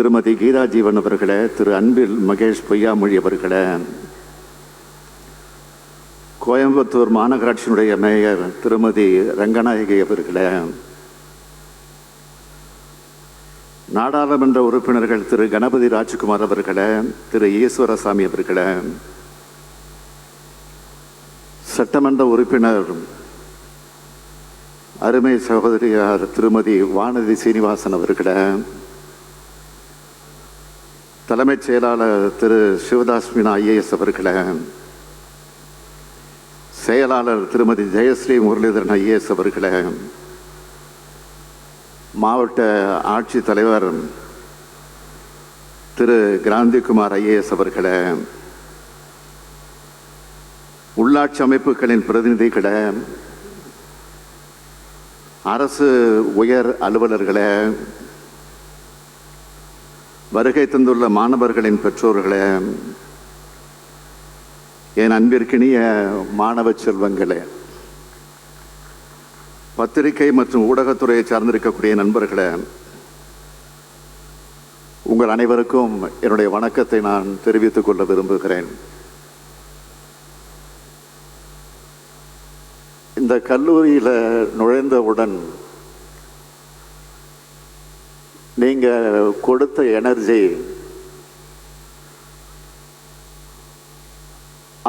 திருமதி கீதா ஜீவன் அவர்களை திரு அன்பில் மகேஷ் பொய்யாமொழி அவர்களை. கோயம்புத்தூர் மாநகராட்சியினுடைய மேயர் திருமதி ரங்கநாயகி அவர்களை. நாடாளுமன்ற உறுப்பினர்கள் திரு கணபதி ராஜ்குமார் அவர்களை திரு ஈஸ்வரசாமி அவர்களை. சட்டமன்ற உறுப்பினர் அருமை சகோதரியார் திருமதி வானதி சீனிவாசன் அவர்களை. தலைமைச் செயலாளர் திரு சிவதாஸ் மீனா ஐஏஎஸ் அவர்களை செயலாளர் திருமதி ஜெயஸ்ரீ முரளிதரன் ஐஏஎஸ் அவர்களை மாவட்ட ஆட்சித் தலைவர் திரு கிராந்திகுமார் ஐஏஎஸ் அவர்களை உள்ளாட்சி அமைப்புகளின் பிரதிநிதிகளை அரசு உயர் அலுவலர்களை வருகை தந்துள்ள மாணவர்களின் பெற்றோர்களே என் அன்பிற்கினிய மாணவ செல்வங்களே பத்திரிகை மற்றும் ஊடகத்துறையை சார்ந்திருக்கக்கூடிய நண்பர்களே உங்கள் அனைவருக்கும் என்னுடைய வணக்கத்தை நான் தெரிவித்துக் கொள்ள விரும்புகிறேன். இந்த கல்லூரியில் நுழைந்தவுடன் நீங்கள் கொடுத்த எனர்ஜி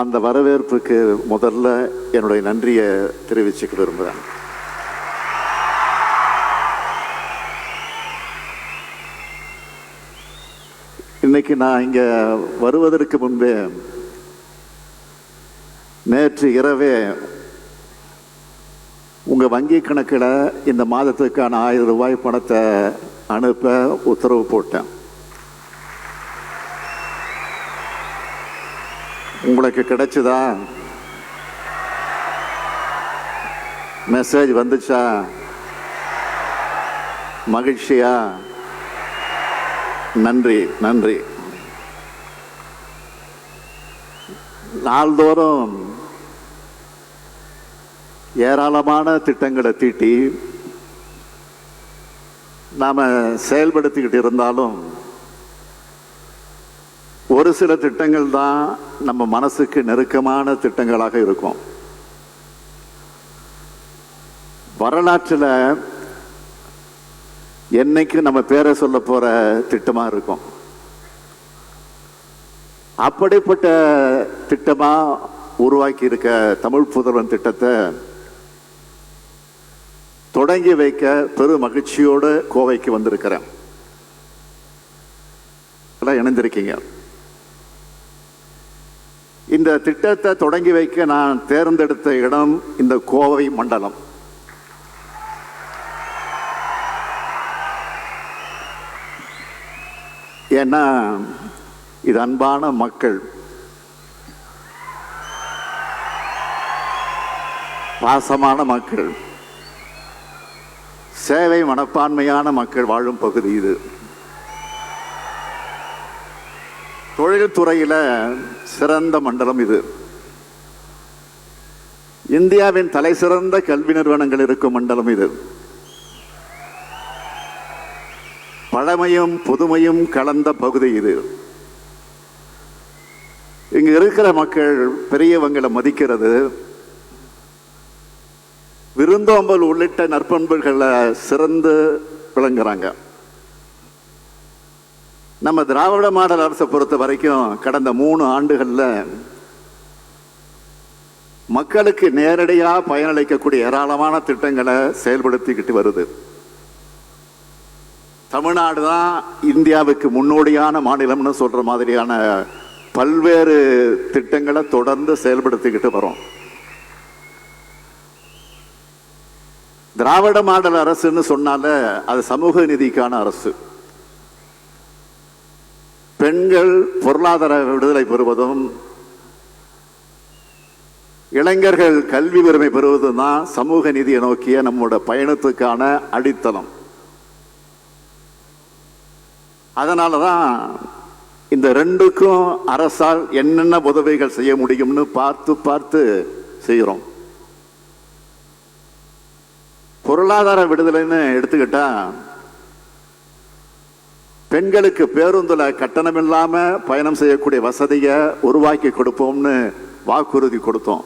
அந்த வரவேற்புக்கு முதல்ல என்னுடைய நன்றியை தெரிவிச்சுக்க விரும்புகிறேன். இன்னைக்கு நான் இங்கே வருவதற்கு முன்பே நேற்று இரவே உங்கள் வங்கி கணக்கில் இந்த மாதத்துக்கான ஆயிரம் ரூபாய் பணத்தை அனுப்ப உத்தரவு போட்டேன் உங்களுக்கு கிடைச்சதா மெசேஜ் வந்துச்சா மகிழ்ச்சியா நன்றி நன்றி நாள்தோறும் ஏராளமான திட்டங்களை தீட்டி நாம் செயல்படுத்திக்கிட்டு இருந்தாலும் ஒரு சில திட்டங்கள் தான் நம்ம மனசுக்கு நெருக்கமான திட்டங்களாக இருக்கும். வரலாற்றில் என்னைக்கு நம்ம பேரை சொல்ல போகிற திட்டமாக இருக்கும். அப்படிப்பட்ட திட்டமாக உருவாக்கி இருக்க தமிழ் புதல்வன் திட்டத்தை தொடங்கி வைக்க பெரு மகிழ்ச்சியோடு கோவைக்கு வந்திருக்கிறேன். எல்லாம் இணைந்திருக்கீங்க. இந்த திட்டத்தை தொடங்கி வைக்க நான் தேர்ந்தெடுத்த இடம் இந்த கோவை மண்டலம். ஏன்னா இது அன்பான மக்கள். பாசமான மக்கள். சேவை மனப்பான்மையான மக்கள் வாழும் பகுதி இது. தொழில்துறையில் சிறந்த மண்டலம் இது. இந்தியாவின் தலை சிறந்த கல்வி நிறுவனங்கள் இருக்கும் மண்டலம் இது. பழமையும் புதுமையும் கலந்த பகுதி இது. இங்கே இருக்கிற மக்கள் பெரியவங்களை மதிக்கிறது. விருந்தோம்பல் உள்ளிட்ட நற்பண்புகளை சிறந்து விளங்குறாங்க. நம்ம திராவிட மாடல் அரசை பொறுத்த வரைக்கும் கடந்த மூணு ஆண்டுகளில் மக்களுக்கு நேரடியாக பயனளிக்கக்கூடிய ஏராளமான திட்டங்களை செயல்படுத்திக்கிட்டு வருது. தமிழ்நாடு தான் இந்தியாவுக்கு முன்னோடியான மாநிலம்னு சொல்கிற மாதிரியான பல்வேறு திட்டங்களை தொடர்ந்து செயல்படுத்திக்கிட்டு வரோம். திராவிட மாடல் அரசுன்னு சொன்னால அது சமூக நிதிக்கான அரசு. பெண்கள் பொருளாதார விடுதலை பெறுவதும் இளைஞர்கள் கல்வி உரிமை பெறுவதும் தான் சமூக நிதியை நோக்கிய நம்மோட பயணத்துக்கான அடித்தளம். அதனால தான் இந்த ரெண்டுக்கும் அரசால் என்னென்ன உதவிகள் செய்ய முடியும்னு பார்த்து பார்த்து செய்கிறோம். பொருளாதார விடுதலைன்னு எடுத்துக்கிட்டா பெண்களுக்கு பேருந்துல கட்டணம் இல்லாம பயணம் செய்யக்கூடிய வசதியை உருவாக்கி கொடுப்போம்னு வாக்குறுதி கொடுத்தோம்.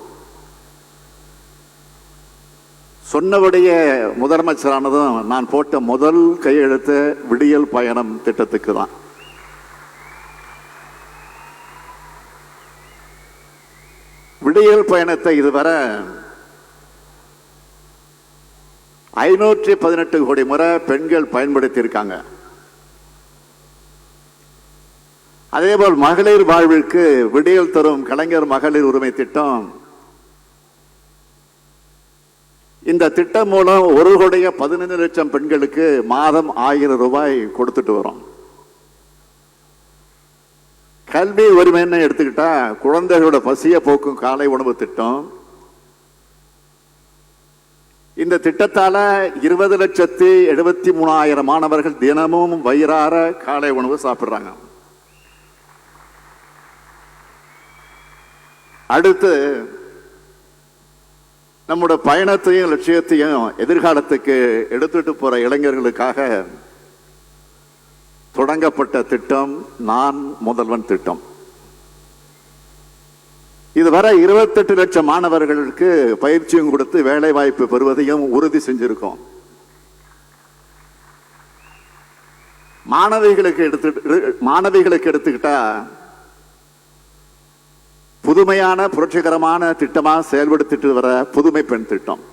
சொன்னபடியே முதலமைச்சரானதும் நான் போட்ட முதல் கையெழுத்து விடியல் பயணம் திட்டத்துக்கு தான். விடியல் பயணத்தை இதுவரை ஐநூற்றி பதினெட்டு கோடி முறை பெண்கள் பயன்படுத்தி இருக்காங்க அதேபோல் மகளிர் வாழ்விற்கு விடியல் தரும் கலைஞர் மகளிர் உரிமை திட்டம். இந்த திட்டம் மூலம் ஒரு கோடிய பதினைந்து லட்சம் பெண்களுக்கு மாதம் ஆயிரம் ரூபாய் கொடுத்துட்டு வரோம். கல்வி உரிமைன்னு எடுத்துக்கிட்டா குழந்தைகளோட பசிய போக்கும் காலை உணவு திட்டம் இந்த திட்டத்தால இருபது லட்சத்தி எழுபத்தி மூணாயிரம் மாணவர்கள் தினமும் வயிறார காலை உணவு சாப்பிடுறாங்க. அடுத்து நம்முடைய பயணத்தையும் லட்சியத்தையும் எதிர்காலத்துக்கு எடுத்துட்டு போற இளைஞர்களுக்காக தொடங்கப்பட்ட திட்டம் நான் முதல்வன் திட்டம். இதுவரை இருபத்தெட்டு லட்சம் மாணவர்களுக்கு பயிற்சியும் கொடுத்து வேலை வாய்ப்பு பெறுவதையும் உறுதி செஞ்சிருக்கோம். மாணவிகளுக்கு எடுத்து மாணவிகளுக்கு எடுத்துக்கிட்டா புதுமையான புரட்சிகரமான திட்டமாக செயல்படுத்திட்டு வர புதுமை பெண் திட்டம்.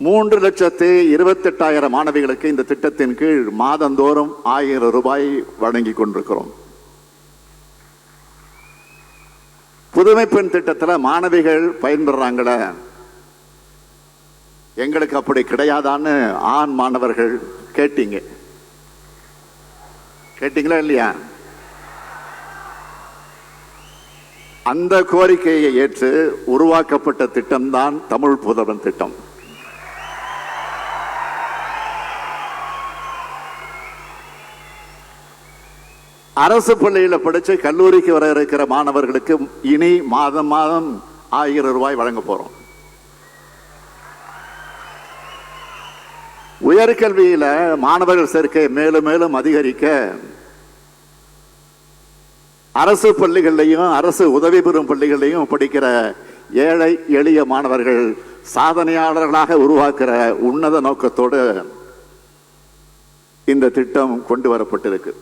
மூன்று லட்சத்து இருபத்தெட்டாயிரம் மாணவிகளுக்கு இந்த திட்டத்தின் கீழ் மாதந்தோறும் ஆயிரம் ரூபாய் வழங்கி கொண்டிருக்கிறோம். புதுமை பெண் திட்டத்தில் மாணவிகள் பயன்பெறாங்களே? எங்களுக்கு அப்படி கிடையாதான்னு ஆண் மாணவர்கள் கேட்டீங்க. கேட்டீங்களா இல்லையா? அந்த கோரிக்கையை ஏற்று உருவாக்கப்பட்ட திட்டம்தான் தமிழ் புதவன் திட்டம். அரசு பள்ளியில் படித்து கல்லூரிக்கு வர இருக்கிற மாணவர்களுக்கு இனி மாதம் மாதம் ஆயிரம் ரூபாய் வழங்க போகிறோம் உயர்கல்வியில் மாணவர்கள் சேர்க்கை மேலும் மேலும் அதிகரிக்க அரசு பள்ளிகள்லையும் அரசு உதவி பெறும் பள்ளிகள்லையும் படிக்கிற ஏழை எளிய மாணவர்கள் சாதனையாளர்களாக உருவாக்குற உன்னத நோக்கத்தோடு இந்த திட்டம் கொண்டு வரப்பட்டிருக்கு.